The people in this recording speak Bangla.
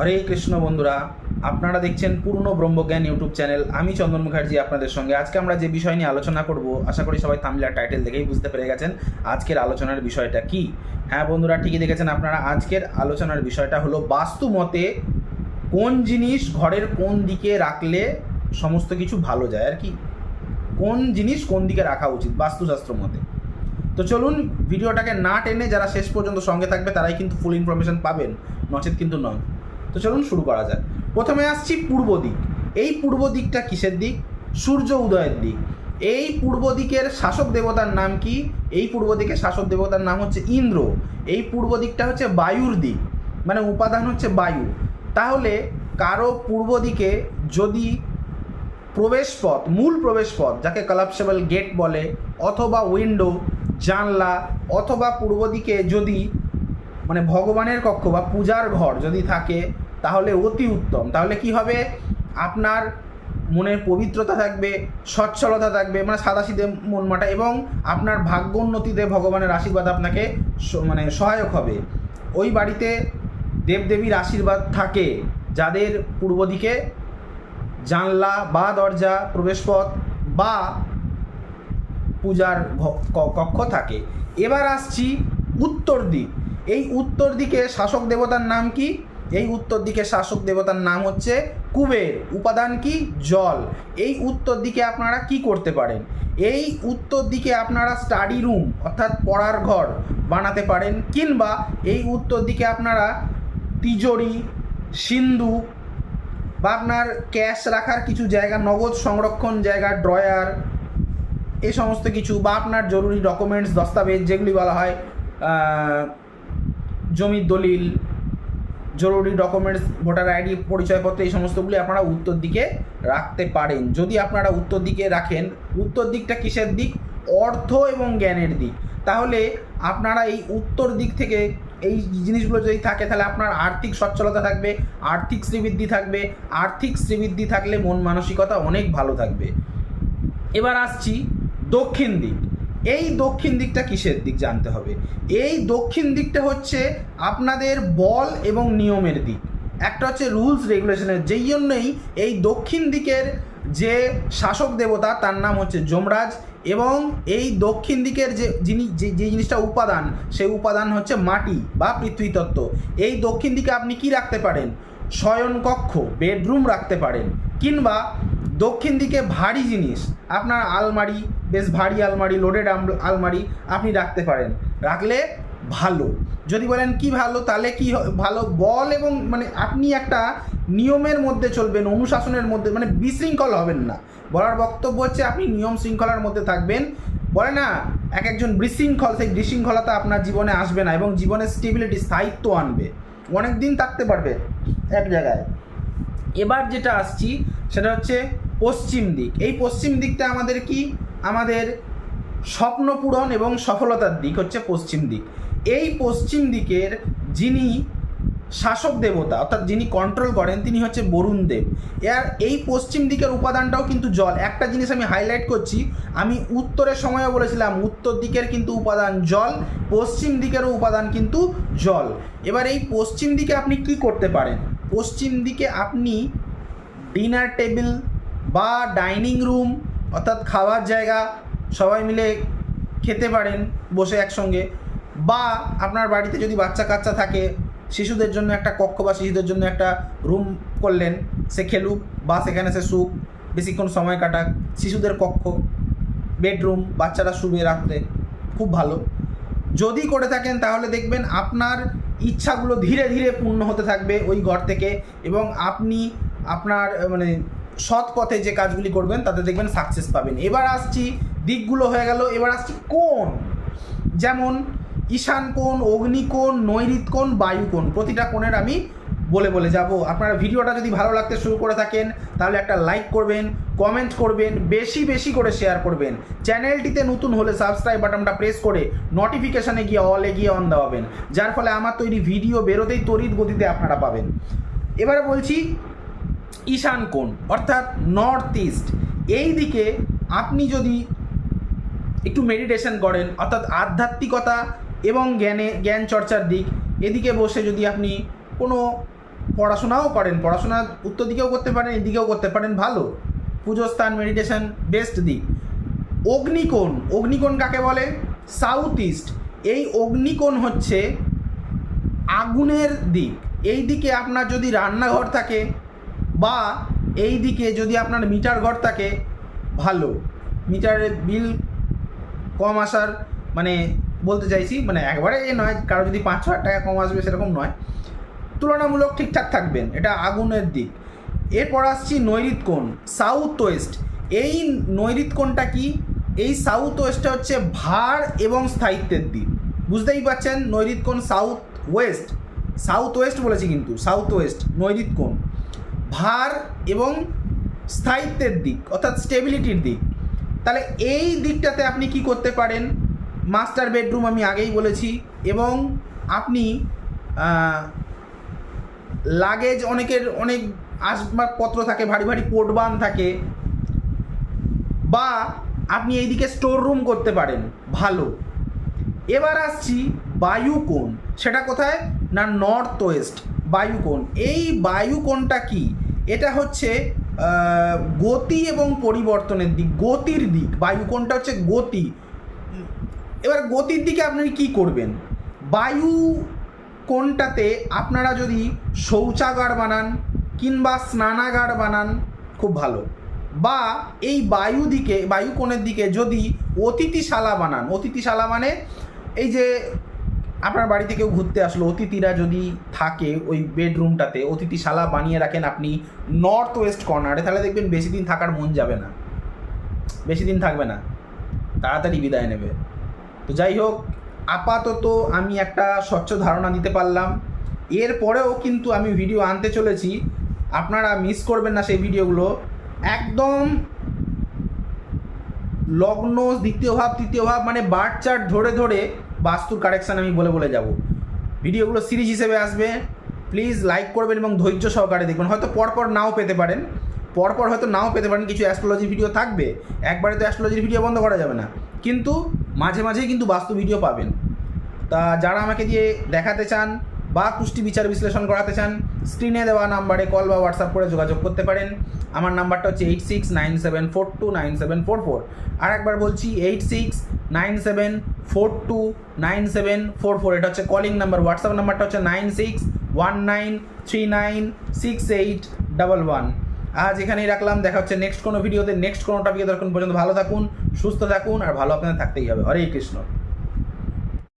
হরে কৃষ্ণ বন্ধুরা, আপনারা দেখছেন পূর্ণ ব্রহ্মজ্ঞান ইউটিউব চ্যানেল। আমি চন্দন মুখার্জি আপনাদের সঙ্গে। আজকে আমরা যে বিষয় নিয়ে আলোচনা করব, আশা করি সবাই থামলার টাইটেল দেখেই বুঝতে পেরে গেছেন আজকের আলোচনার বিষয়টা কি। হ্যাঁ বন্ধুরা, ঠিকই দেখেছেন আপনারা, আজকের আলোচনার বিষয়টা হলো বাস্তু মতে কোন জিনিস ঘরের কোন দিকে রাখলে সমস্ত কিছু ভালো যায়, আর কি? কোন জিনিস কোন দিকে রাখা উচিত, বাস্তুশাস্ত্র মতে। তো চলুন, ভিডিওটাকে না টেনে যারা শেষ পর্যন্ত সঙ্গে থাকবে, তারাই কিন্তু ফুল ইনফরমেশন পাবেন। নচেত কিন্তু নয়। তো চলুন শুরু করা যাক। প্রথমে আসছি পূর্ব দিক। এই পূর্ব দিকটা কিসের দিক? সূর্য উদয়ের দিক। এই পূর্ব দিকের শাসক দেবতার নাম কি? এই পূর্ব দিকের শাসক দেবতার নাম হচ্ছে ইন্দ্র। এই পূর্ব দিকটা হচ্ছে বায়ুর দিক। মানে উপাদান হচ্ছে বায়ু। তাহলে কারও পূর্ব দিকে যদি প্রবেশপথ, মূল প্রবেশপথ, যাকে কলাপসেবল গেট বলে, অথবা উইন্ডো জানলা, অথবা পূর্ব দিকে যদি মানে ভগবানের কক্ষ বা পূজার ঘর যদি থাকে, তাহলে অতি উত্তম। তাহলে কি হবে? আপনার মনের পবিত্রতা থাকবে, সচ্ছলতা থাকবে মানে সাদাসিদে মন মাটা এবং আপনার ভাগ্য উন্নতিতে ভগবানের আশীর্বাদ আপনাকে মানে সহায়ক হবে। ওই বাড়িতে দেবদেবীর আশীর্বাদ থাকে, যাদের পূর্ব দিকে জানলা বা দরজা, প্রবেশপথ বা পূজার কক্ষ থাকে। এবার আসছি উত্তর দিক। এই উত্তর দিকে শাসক দেবতার নাম কি? এই উত্তর দিকে শাসক দেবতার নাম হচ্ছে কুবের, উপাদান কি? জল। এই উত্তর দিকে আপনারা কি করতে পারেন? এই উত্তর দিকে আপনারা স্টাডি রুম অর্থাৎ পড়ার ঘর বানাতে পারেন, কিংবা এই উত্তর দিকে আপনারা তিজোরি, সিন্ধু বা আপনার ক্যাশ রাখার কিছু জায়গা, নগদ সংরক্ষণ জায়গা ড্রয়ার এই সমস্ত কিছু বা আপনার জরুরি ডকুমেন্টস দস্তাবেজ যেগুলি বলা হয় জমির দলিল, জরুরি ডকুমেন্টস ভোটার আইডি পরিচয়পত্র এই সমস্তগুলি আপনারা উত্তর দিকে রাখতে পারেন। যদি আপনারা উত্তর দিকে রাখেন, উত্তর দিকটা কিসের দিক? অর্থ এবং জ্ঞানের দিক। তাহলে আপনারা এই উত্তর দিক থেকে এই জিনিসগুলো যদি থাকে, তাহলে আপনার আর্থিক সচ্ছলতা থাকবে, আর্থিক শ্রীবৃদ্ধি থাকবে। আর্থিক শ্রীবৃদ্ধি থাকলে মন মানসিকতা অনেক ভালো থাকবে। এবার আসছি দক্ষিণ দিক। এই দক্ষিণ দিকটা কিসের দিক জানতে হবে? এই দক্ষিণ দিকটা হচ্ছে আপনাদের বল এবং নিয়মের দিক। একটা হচ্ছে রুলস, রেগুলেশনের। যেই জন্যই এই দক্ষিণ দিকের যে শাসক দেবতা, তার নাম হচ্ছে যমরাজ এবং এই দক্ষিণ দিকের যে যিনি, যে যে জিনিসটা উপাদান, সেই উপাদান হচ্ছে মাটি বা পৃথ্বীতত্ত্ব। এই দক্ষিণ দিকে আপনি কি রাখতে পারেন? শয়নকক্ষ, বেডরুম রাখতে পারেন কিংবা দক্ষিণ দিকে ভারী জিনিস, আপনার আলমারি, বেশ ভারী আলমারি লোডেড আলমারি আপনি রাখতে পারেন। রাখলে ভালো। যদি বলেন কি ভালো, তাহলে কি ভালো? বল এবং মানে আপনি একটা নিয়মের মধ্যে চলবেন, অনুশাসনের মধ্যে মানে বিশৃঙ্খল হবেন না। বলার বক্তব্য হচ্ছে আপনি নিয়ম শৃঙ্খলার মধ্যে থাকবেন। বলে না, এক একজন বিশৃঙ্খল, সেই বিশৃঙ্খলতা আপনার জীবনে আসবে না এবং জীবনে স্টেবিলিটি স্থায়িত্ব আনবে। অনেক দিন থাকতে পারবে এক জায়গায়। এবার যেটা আসছি, সেটা হচ্ছে পশ্চিম দিক। এই পশ্চিম দিকটা আমাদের কি? আমাদের স্বপ্ন পূরণ এবং সফলতার দিক হচ্ছে পশ্চিম দিক। এই পশ্চিম দিকের যিনি শাসক দেবতা, অর্থাৎ যিনি কন্ট্রোল করেন, তিনি হচ্ছে বরুণ দেব। এর এই পশ্চিম দিকের উপাদানটাও কিন্তু জল। একটা জিনিস আমি হাইলাইট করছি, আমি উত্তরের সময়ও বলেছিলাম, উত্তর দিকের কিন্তু উপাদান জল, পশ্চিম দিকেরও উপাদান কিন্তু জল। এবার এই পশ্চিম দিকে আপনি কি করতে পারেন? পশ্চিম দিকে আপনি ডিনার টেবিল বা ডাইনিং রুম অর্থাৎ খাওয়ার জায়গা, সবাই মিলে খেতে পারেন বসে একসঙ্গে। বা আপনার বাড়িতে যদি বাচ্চা কাচ্চা থাকে শিশুদের জন্য একটা কক্ষ বা শিশুদের জন্য একটা রুম করলেন, সে খেলুক বা সেখানে সে শুক, বেশিক্ষণ সময় কাটাক। শিশুদের কক্ষ বেডরুম বাচ্চারা শুবে রাত্রে, খুব ভালো। যদি করে থাকেন তাহলে দেখবেন আপনার ইচ্ছাগুলো ধীরে ধীরে পূর্ণ হতে থাকবে ওই ঘর থেকে এবং আপনি আপনার মানে সৎ পথে যে কাজগুলি করবেন তাতে দেখবেন সাকসেস পাবেন। এবার আসছি দিকগুলো হয়ে গেল, এবার আসছি কোন যেমন ঈশান কোণ অগ্নিকোণ নৈরিত কোণ, বায়ু কোণ, প্রতিটা কোণের আমি বলে বলে যাব। আপনারা ভিডিওটা যদি ভালো লাগতে শুরু করে থাকেন, তাহলে একটা লাইক করবেন কমেন্ট করবেন, বেশি বেশি করে শেয়ার করবেন। চ্যানেলটিতে নতুন হলে সাবস্ক্রাইব বাটনটা প্রেস করে নোটিফিকেশানে গিয়ে অলে গিয়ে অন দেওয়াবেন যার ফলে আমার তৈরি ভিডিও বেরোতেই তড়িৎ গতিতে আপনারা পাবেন। এবারে বলছি, ঈশান কোণ, অর্থাৎ নর্থ ইস্ট এই দিকে আপনি যদি একটু মেডিটেশন করেন, অর্থাৎ আধ্যাত্মিকতা এবং জ্ঞানে, জ্ঞান চর্চার দিক। এদিকে বসে যদি আপনি কোনো পড়াশোনাও করেন, পড়াশোনা উত্তর দিকেও করতে পারেন এদিকেও করতে পারেন, ভালো। পুজো স্থান মেডিটেশন বেস্ট দিক। অগ্নিকোণ অগ্নিকোণ কাকে বলে? সাউথ ইস্ট এই অগ্নিকোণ হচ্ছে আগুনের দিক। এই দিকে আপনার যদি রান্নাঘর থাকে বা এই দিকে যদি আপনার মিটার ঘর থাকে, ভালো। মিটারের বিল কম আসার মানে বলতে চাইছি মানে একবারে এ নয়, কারও যদি পাঁচ হাজার টাকা কম আসবে সেরকম নয়। তুলনামূলক ঠিকঠাক থাকবেন, এটা আগুনের দিক। এরপর আসছি নৈরিত কোণ সাউথ ওয়েস্ট এই নৈরিত কোণটা কি? এই সাউথ ওয়েস্টটা হচ্ছে ভার এবং স্থায়িত্বের দিক। বুঝতেই পারছেন নৈরিত কোণ সাউথ ওয়েস্ট সাউথ ওয়েস্ট বলেছি কিন্তু সাউথ ওয়েস্ট নৈরিত কোণ। ভার এবং স্থায়িত্বের দিক, অর্থাৎ স্টেবিলিটির দিক। তাহলে এই দিকটাতে আপনি কি করতে পারেন? মাস্টার বেডরুম আমি আগেই বলেছি এবং আপনি লাগেজ অনেকের অনেক আসবাবপত্র থাকে, ভারী ভারী পোটবান থাকে, বা আপনি এইদিকে স্টোর রুম করতে পারেন, ভালো। এবার আসছি বায়ুকোণ সেটা কোথায়? না নর্থ ওয়েস্ট বায়ুকোণ এই বায়ুকোণটা কি? এটা হচ্ছে গতি এবং পরিবর্তনের দিক, গতির দিক। বায়ুকোণটা হচ্ছে গতি। এবার গতির দিকে আপনি কি করবেন? বায়ু কোণটাতে আপনারা যদি শৌচাগার বানান কিংবা স্নানাগার বানান, খুব ভালো। বা এই বায়ু দিকে, বায়ু কোণের দিকে যদি অতিথিশালা বানান, অতিথিশালা মানে এই যে আপনার বাড়িতে কেউ ঘুরতে আসলো, অতিথিরা যদি থাকে ওই বেডরুমটাতে, অতিথিশালা বানিয়ে রাখেন আপনি নর্থ ওয়েস্ট কর্নারে, তাহলে দেখবেন বেশি দিন থাকার মন যাবে না। বেশি দিন থাকবে না। তাড়াতাড়ি বিদায় নেবে। তো যাই হোক, আপাতত আমি একটা স্বচ্ছ ধারণা দিতে পারলাম। এরপরেও কিন্তু আমি ভিডিও আনতে চলেছি। আপনারা মিস করবেন না সেই ভিডিওগুলো একদম লগ্ন, দ্বিতীয় ভাব, তৃতীয় ভাব মানে বার চার্ট ধরে ধরে বাস্তুর কারেকশান আমি বলে বলে যাব। ভিডিওগুলো সিরিজ হিসেবে আসবে। প্লিজ লাইক করবেন এবং ধৈর্য সহকারে দেখবেন। হয়তো পরপর নাও পেতে পারেন। পরপর হয়তো নাও পেতে পারেন। কিছু অ্যাস্ট্রোলজি ভিডিও থাকবে। একবারে তো অ্যাস্ট্রোলজির ভিডিও বন্ধ করা যাবে না। কিন্তু মাঝে মাঝেই কিন্তু বাস্তু ভিডিও পাবেন। তা যারা আমাকে দিয়ে দেখাতে চান বা কুষ্টি বিচার বিশ্লেষণ করাতে চান স্ক্রিনে দেওয়া নাম্বারে কল বা হোয়াটসঅ্যাপ করে যোগাযোগ করতে পারেন। আমার নাম্বারটা হচ্ছে eight six nine seven four two nine seven four four আর একবার বলছি eight six nine seven four two nine seven four four এটা হচ্ছে কলিং নাম্বার হোয়াটসঅ্যাপ নাম্বারটা হচ্ছে nine six one nine three nine six eight double one আজ এখানেই রাখলাম। দেখা হচ্ছে নেক্সট কোনো ভিডিওতে নেক্সট কোনো টপিকে তখন পর্যন্ত ভালো থাকুন, সুস্থ থাকুন, আর ভালো আপনাদের থাকতেই হবে। হরে কৃষ্ণ।